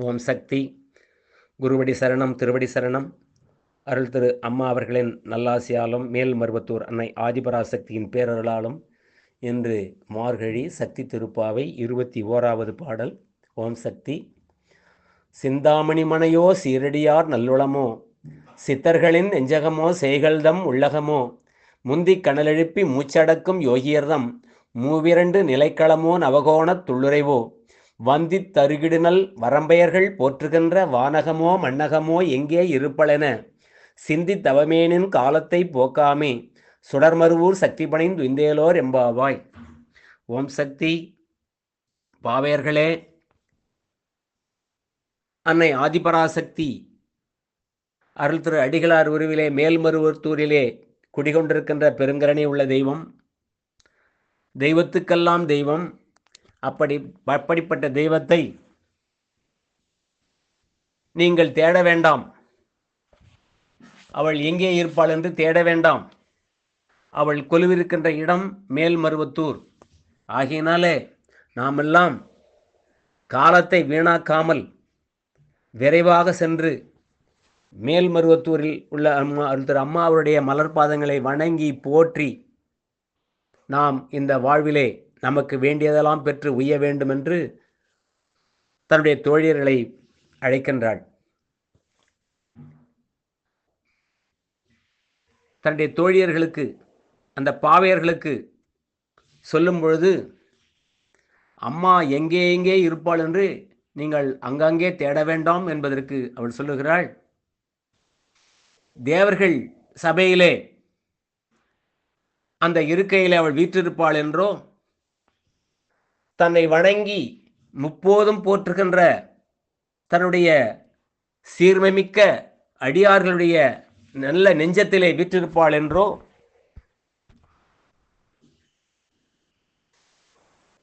ஓம் சக்தி. குருவடி சரணம் திருவடி சரணம். அருள் திரு அம்மா அவர்களின் நல்லாசியாலும் மேல் மருவத்தூர் அன்னை ஆதிபராசக்தியின் பேரருளாலும் இன்று மார்கழி சக்தி திருப்பாவை இருபத்தி ஓராவது பாடல் ஓம் சக்தி. சிந்தாமணி மனையோ சீரடியார் நல்லுளமோ சித்தர்களின் நெஞ்சகமோ செய்கள்தம் உள்ளகமோ முந்தி கனலெழுப்பி மூச்சடக்கும் யோகியர்தம் மூவிரண்டு நிலைக்களமோ நவகோணத் துள்ளுரைவோ வந்தித் தருகிடுனல் வரம்பெயர்கள் போற்றுகின்ற வானகமோ மன்னகமோ எங்கே இருப்பளென. சிந்தி தவமேனின் காலத்தை போக்காமே. சுடர்மருவூர் சக்தி பணிந்து இந்தேலோர் எம்பாவாய் ஓம் சக்தி. பாவையர்களே. அன்னை ஆதிபராசக்தி. அருள் திரு அடிகளார் உருவிலே மேல்மருவத்தூரிலே குடிகொண்டிருக்கின்ற பெருங்கரணி உள்ள தெய்வம். தெய்வத்துக்கெல்லாம் தெய்வம். அப்படி அப்படிப்பட்ட தெய்வத்தை நீங்கள் தேட வேண்டாம். அவள் எங்கே இருப்பாள் என்று தேட வேண்டாம். அவள் கொலுவிருக்கின்ற இடம் மேல்மருவத்தூர் ஆகையினாலே நாமெல்லாம் காலத்தை வீணாக்காமல் விரைவாக சென்று மேல்மருவத்தூரில் உள்ள அம்மா திரு அம்மா அவருடைய மலர் பாதங்களை வணங்கி போற்றி நாம் இந்த வாழ்விலே நமக்கு வேண்டியதெல்லாம் பெற்று உய்ய வேண்டும் என்று தன்னுடைய தோழியர்களை அழைக்கின்றாள். தன்னுடைய தோழியர்களுக்கு அந்த பாவையர்களுக்கு சொல்லும் பொழுது அம்மா எங்கே எங்கே இருப்பாள் என்று நீங்கள் அங்கங்கே தேட வேண்டாம் என்பதற்கு அவள் சொல்லுகிறாள். தேவர்கள் சபையிலே அந்த இருக்கையிலே அவள் வீற்றிருப்பாள் என்றோ தன்னை வணங்கி முப்போதும் போற்றுகின்ற தன்னுடைய சீர்மைமிக்க அடியார்களுடைய நல்ல நெஞ்சத்திலே வீற்றிருப்பாள் என்றோ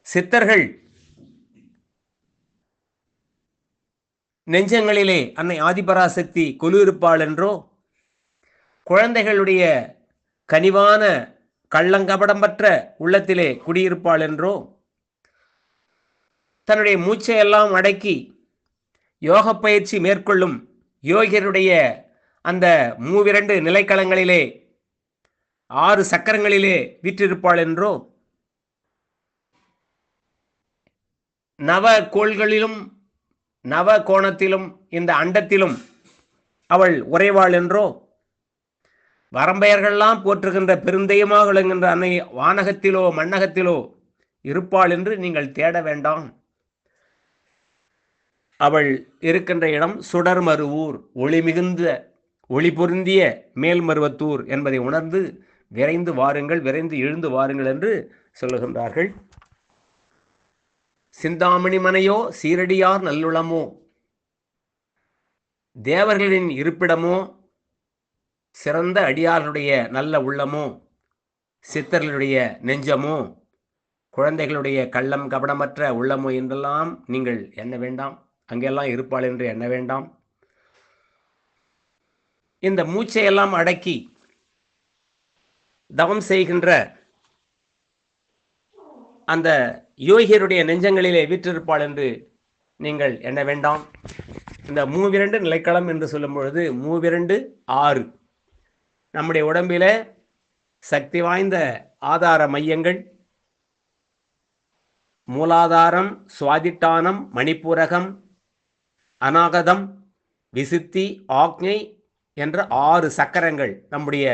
சித்தர்கள் நெஞ்சங்களிலே அன்னை ஆதிபராசக்தி கொலுயிருப்பாள் என்றோ குழந்தைகளுடைய கனிவான கள்ளங்கபடம்பற்ற உள்ளத்திலே குடியிருப்பாள் என்றோ தன்னுடைய மூச்சையெல்லாம் அடக்கி யோக பயிற்சி மேற்கொள்ளும் யோகியருடைய அந்த மூவிரண்டு நிலைக்களங்களிலே ஆறு சக்கரங்களிலே வீற்றிருப்பாள் என்றோ நவ கோள்களிலும் நவ கோணத்திலும் இந்த அண்டத்திலும் அவள் உறைவாள் என்றோ வரம்பெயர்கள்லாம் போற்றுகின்ற பெருந்தெய்யமாக விளங்குகின்ற அன்னை வானகத்திலோ மண்ணகத்திலோ இருப்பாள் என்று நீங்கள் தேட வேண்டாம். அவள் இருக்கின்ற இடம் சுடர்மருவூர் ஒளி மிகுந்த ஒளி பொருந்திய மேல்மருவத்தூர் என்பதை உணர்ந்து விரைந்து வாருங்கள் விரைந்து எழுந்து வாருங்கள் என்று சொல்லுகின்றார்கள். சிந்தாமணி மனையோ சீரடியார் நல்லுளமோ? தேவர்களின் இருப்பிடமோ? சிறந்த அடியார்களுடைய நல்ல உள்ளமோ? சித்தர்களுடைய நெஞ்சமோ? குழந்தைகளுடைய கள்ளம் கபடமற்ற உள்ளமோ என்றெல்லாம் நீங்கள் எண்ண வேண்டாம். அங்கெல்லாம் இருப்பாள் என்று எண்ண வேண்டாம். இந்த மூச்சையெல்லாம் அடக்கி தவம் செய்கின்ற அந்த யோகியருடைய நெஞ்சங்களிலே வீற்றிருப்பாள் என்று நீங்கள் எண்ண வேண்டாம். இந்த மூவிரண்டு நிலைக்களம் என்று சொல்லும் பொழுது மூவிரண்டு ஆறு. நம்முடைய உடம்பில சக்தி வாய்ந்த ஆதார மையங்கள். மூலாதாரம் சுவாதிட்டானம் மணிப்பூரகம் அநாகதம் விசுத்தி ஆக்ஞை என்ற ஆறு சக்கரங்கள் நம்முடைய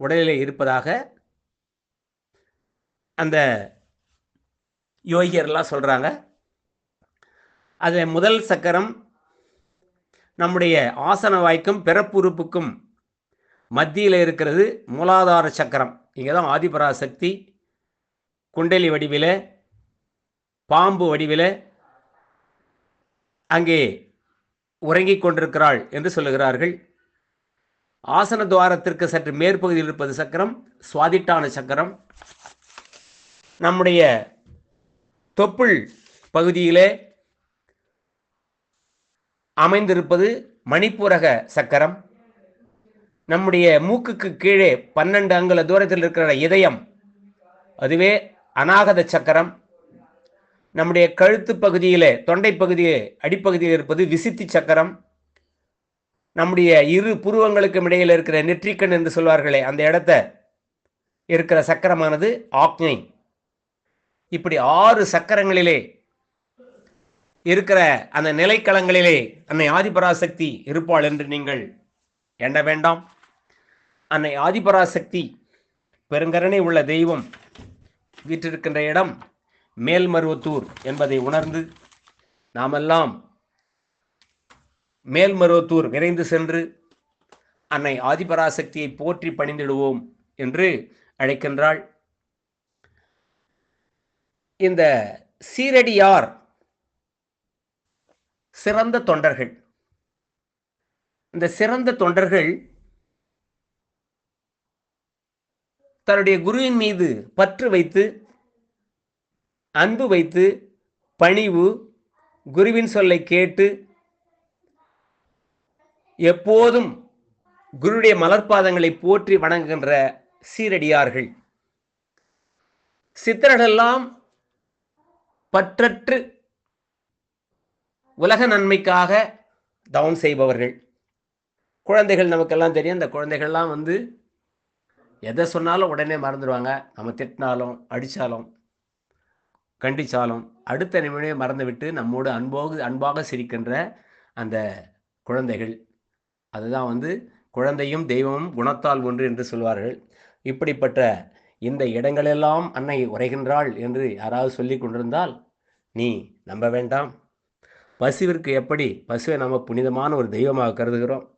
உடலிலே இருப்பதாக அந்த யோகியர்லாம் சொல்கிறாங்க அதில் முதல் சக்கரம் நம்முடைய ஆசன வாய்க்கும் பிறப்புறுப்புக்கும் மத்தியில் இருக்கிறது மூலாதார சக்கரம். இங்கே தான் ஆதிபராசக்தி குண்டலி வடிவில் பாம்பு வடிவில் அங்கே உறங்கிக் கொண்டிருக்கிறாள் என்று சொல்லுகிறார்கள். ஆசன துவாரத்திற்கு சற்று மேற்பகுதியில் இருப்பது சக்கரம் சுவாதிட்டான சக்கரம். நம்முடைய தொப்புள் பகுதியிலே அமைந்திருப்பது மணிப்பூரக சக்கரம். நம்முடைய மூக்குக்கு கீழே பன்னெண்டு அங்குல தூரத்தில் இருக்கிற இதயம் அதுவே அநாகத சக்கரம். நம்முடைய கழுத்து பகுதியிலே தொண்டை பகுதியே அடிப்பகுதியில் இருப்பது விசித்தி சக்கரம். நம்முடைய இரு புருவங்களுக்கும் இடையில் இருக்கிற நெற்றிக்கண் என்று சொல்வார்களே அந்த இடத்த இருக்கிற சக்கரமானது ஆக்ஞை. இப்படி ஆறு சக்கரங்களிலே இருக்கிற அந்த நிலைக்களங்களிலே அன்னை ஆதிபராசக்தி இருப்பாள் என்று நீங்கள் எண்ண வேண்டாம். அன்னை ஆதிபராசக்தி பெருங்கரணை உள்ள தெய்வம் வீற்றிருக்கின்ற இடம் மேல்மருவத்தூர் என்பதை உணர்ந்து நாமெல்லாம் மேல்மருவத்தூர் விரைந்து சென்று அன்னை ஆதிபராசக்தியை போற்றி பணிந்திடுவோம் என்று அழைக்கின்றாள். இந்த சீரடியார் சிறந்த தொண்டர்கள். இந்த சிறந்த தொண்டர்கள் தன்னுடைய குருவின் மீது பற்று வைத்து அன்பு வைத்து பணிவு குருவின் சொல்லை கேட்டு எப்போதும் குருடைய மலர்பாதங்களை போற்றி வணங்குகின்ற சீரடியார்கள். சித்தர்களெல்லாம் பற்றற்று உலக நன்மைக்காக தவம் செய்பவர்கள். குழந்தைகள் நமக்கெல்லாம் தெரியும். அந்த குழந்தைகள்லாம் வந்து எதை சொன்னாலும் உடனே மறந்துடுவாங்க. நம்ம திட்டினாலும் அடித்தாலும் கண்டிச்சாலும் அடுத்த நிமிடமே மறந்துவிட்டு நம்மோடு அன்போகு அன்பாக சிரிக்கின்ற அந்த குழந்தைகள். அதுதான் வந்து குழந்தையும் தெய்வமும் குணத்தால் ஒன்று என்று சொல்வார்கள். இப்படிப்பட்ட இந்த இடங்களெல்லாம் அன்னை உரைகின்றாள் என்று யாராவது சொல்லி கொண்டிருந்தால் நீ நம்ப வேண்டாம். பசுவிற்கு எப்படி பசுவை நம்ம புனிதமான ஒரு தெய்வமாக கருதுகிறோம்?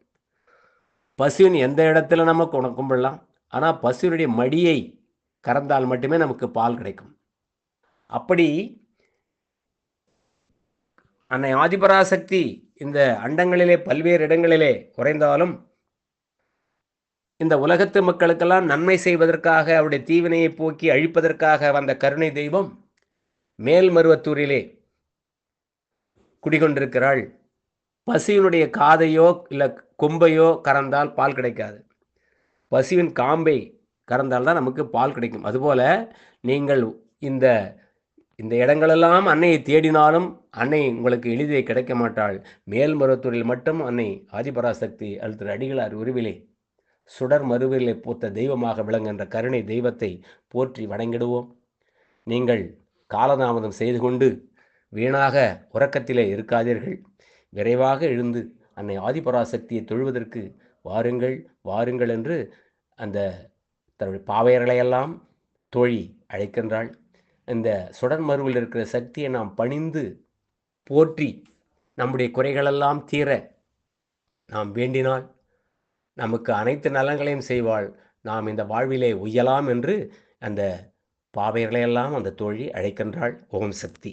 பசுவின் எந்த இடத்துல நம்ம குண- கும்பிடலாம்? ஆனால் பசுவினுடைய மடியை கறந்தால் மட்டுமே நமக்கு பால் கிடைக்கும். அப்படி அன்னை ஆதிபராசக்தி இந்த அண்டங்களிலே பல்வேறு இடங்களிலே குறைந்தாலும் இந்த உலகத்து மக்களுக்கெல்லாம் நன்மை செய்வதற்காக அவருடைய தீவினையை போக்கி அழிப்பதற்காக வந்த கருணை தெய்வம் மேல்மருவத்தூரிலே குடிகொண்டிருக்கிறாள். பசுவினுடைய காதையோ இல்லை கொம்பையோ கறந்தால் பால் கிடைக்காது. பசுவின் காம்பை கறந்தால் தான் நமக்கு பால் கிடைக்கும். அதுபோல நீங்கள் இந்த இந்த இடங்களெல்லாம் அன்னையை தேடினாலும் அன்னை உங்களுக்கு எளிதே கிடைக்க மாட்டாள். மேல்மருவத்தூரில் மட்டும் அன்னை ஆதிபராசக்தி அல்லது அடிகளார் உருவிலே. சுடர் மறுவிலே பூத்த தெய்வமாக விளங்குகின்ற கருணை தெய்வத்தை போற்றி வணங்கிடுவோம். நீங்கள் காலதாமதம் செய்து கொண்டு வீணாக உறக்கத்திலே இருக்காதீர்கள். விரைவாக எழுந்து அன்னை ஆதிபராசக்தியை தொழுவதற்கு வாருங்கள் வாருங்கள் என்று அந்த தன்னுடைய பாவையர்களையெல்லாம் தோழி அழைக்கின்றாள். இந்த சுடர் மருவில் இருக்கிற சக்தியை நாம் பணிந்து போற்றி நம்முடைய குறைகளெல்லாம் தீர நாம் வேண்டினால் நமக்கு அனைத்து நலன்களையும் செய்வாள். நாம் இந்த வாழ்விலே உய்யலாம் என்று அந்த பாவையர்களையெல்லாம் அந்த தோழி அழைக்கின்றாள். ஓம் சக்தி.